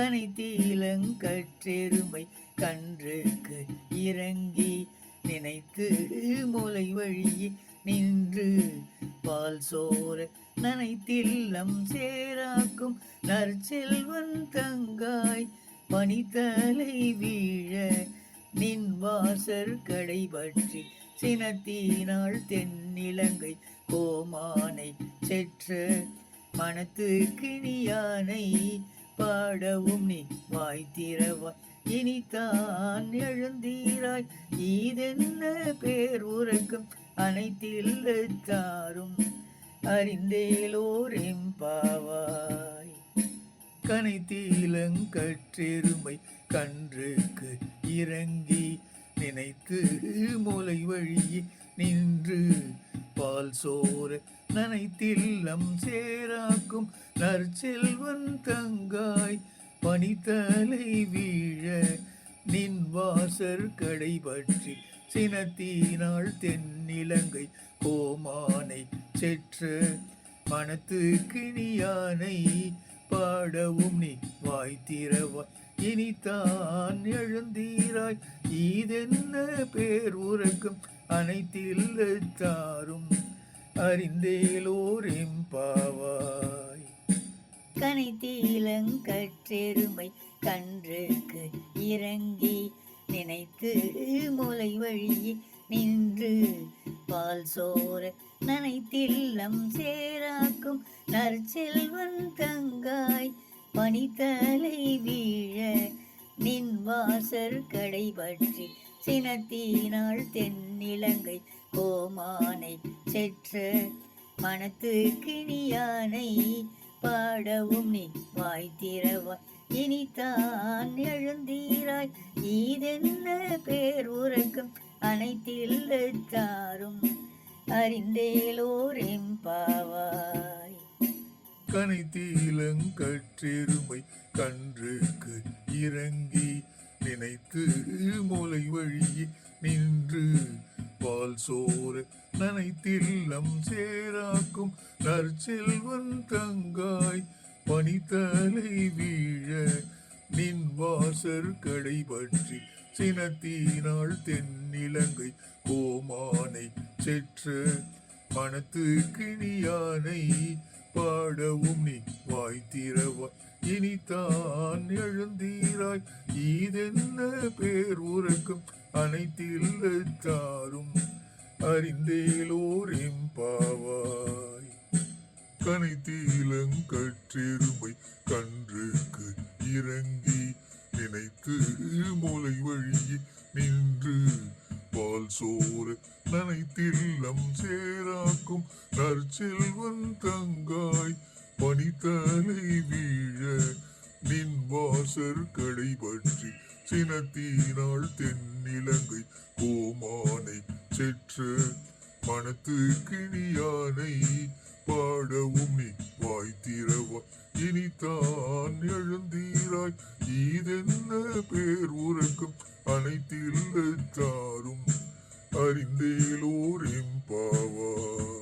கனைத்தீலங்கற்றெருமை கன்றுக்கு இறங்கி நினைத்து மூளை வழி நின்று பால் சோர நனைத்தில்லம் சேராக்கும் நற்செல்வன் தங்காய் பனித்தலை வீழ நின் வாசர் கடை பற்றி சினத்தினாள் தென்னிலங்கை கோமானை செற்ற மனத்து கிணியானை பாடவும் நீ வாய்த்திரவாய் இனித்தான் எழுந்தீராய். இதென்ன பேர் உறக்கம்? அனைத்தில் அனைத்தில்லத்தாரும் அறிந்தேலோர் எம்பாவாய் கனைத்தீலங்கற்றெருமை கன்றுக்கு இறங்கி நினைத்து மூளை வழியே நின்று பால் சோறு நனைத்தில்லம் சேராக்கும் நற்செல்வன் தங்காய் பனித்தலை வீழ நின் வாசர் கடை பற்றி சினத்தினாள் தென்னிலங்கை கோமானை செற்ற மனத்து கிணியானை பாடவும் நீ வாய்த்திரவாய் இனித்தான் எழுந்தீராய். இதென்ன பேர் உறக்கும்? அனைத்தில்லத்தாரும் அறிந்தேலோர் எம்பாவாய் கனைத்தீலங்கற்றெருமை கன்றுக்கு இறங்கி நினைத்து மூளை வழியே நின்று பால் சோர நனைத்தில்லம் சேராக்கும் நற்செல்வன் தங்காய் பனித்தலை வீழ நின் வாசர் கடை பற்றி சினத்தினாள் நிலங்கை கோமானை செற்ற மனத்து கிணியானை பாடவும் நீ வாய் திறவாய் இனித்தான் எழுந்தீராய். ஈதென்ன பேர் உறக்கும்? அனைத்தில்லத்தாரும் அறிந்தேலோரின் பாவாய். கனைத்தீலங்கற்றெருமை கன்றுக்கு இறங்கி நினைத்து மூளை வழி நின்று பால் சோறு நனைத்தில்லம் சேராக்கும் நற்செல்வன் தங்காய் பனித்தலை வீழ நின் வாசர் கடை பற்றி சினத்தினால் தென்னிலங்கை கோமானை செற்ற மனத்து கிணியானை பாடவும் நீ வாய்த்திரவாய் தான் எழுந்தீராய். இதென்ன பேர் உறக்கும்? அனைத்தில்லத்தாரும் அறிந்தேலோர் எம்பாவாய் கனைத்தீலங்கற்றெருமை கன்றுக்கு இறங்கி நினைத்து மூளை வழி நின்று சோறு நனைத்தில்லம் சேராக்கும் நற்செல்வன் தங்காய் பனித்தலை வீழ நின் வாசர் கடை பற்றி சினத்தினால் தென்னிலங்கை கோமானை செற்று மனத்து கிணியானை பாடவும் நீ வாய்த்திரவாய் இனித்தான் எழுந்தீராய். இதென்ன பேர் உறக்கம் உறக்கும் அனைத்தில்லத்தாரும் அறிந்தேலோர் எம்பாவாய்